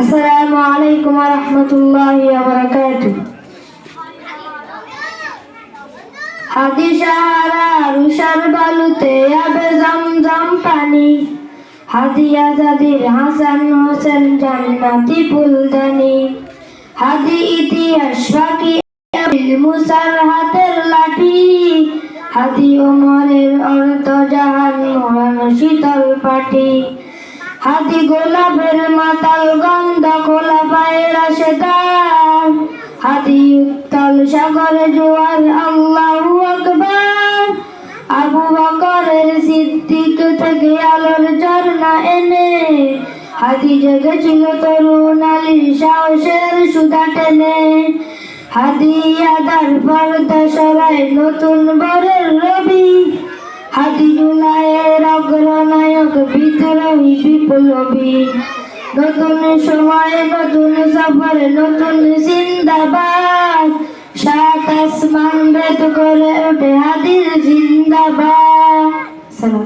আসসালামু আলাইকুম ওয়া রাহমাতুল্লাহি ওয়া বারাকাতুহু। হাদি সাহারা রুষার বালুতে আবে জমজম পানি। হাদি আজাদির হাসান হোসেন জান্নাতি ফুলদানি। হাদি ইতিহাস বাকি আবিল মুসার হাতের লাঠি। হাদি ওমরের অর্ধ জাহান মহান শীতল পাটি হাদি গোলাপের খোলা আসে তার হাদি উত্তল সাগরে জোয়ার, আল্লাহু আকবার। আবু বকরের সিদ্দিক থেকে আলোর ঝর্ণা এনে হাদি জেগেছিল তরুণ আলীর সাহসের সুধা টেনে। হাদি আদার পর্দা সরাই নতুন বরের রবি। হাদি জুলাইয়ের অগ্রনায়ক বিদ্রোহী বিপ্লবী। নতুন সময় নতুন সফর নতুন জিন্দাবাদ। সাত আসমান বেত করে ওঠে জিন্দাবাদ। সালাম।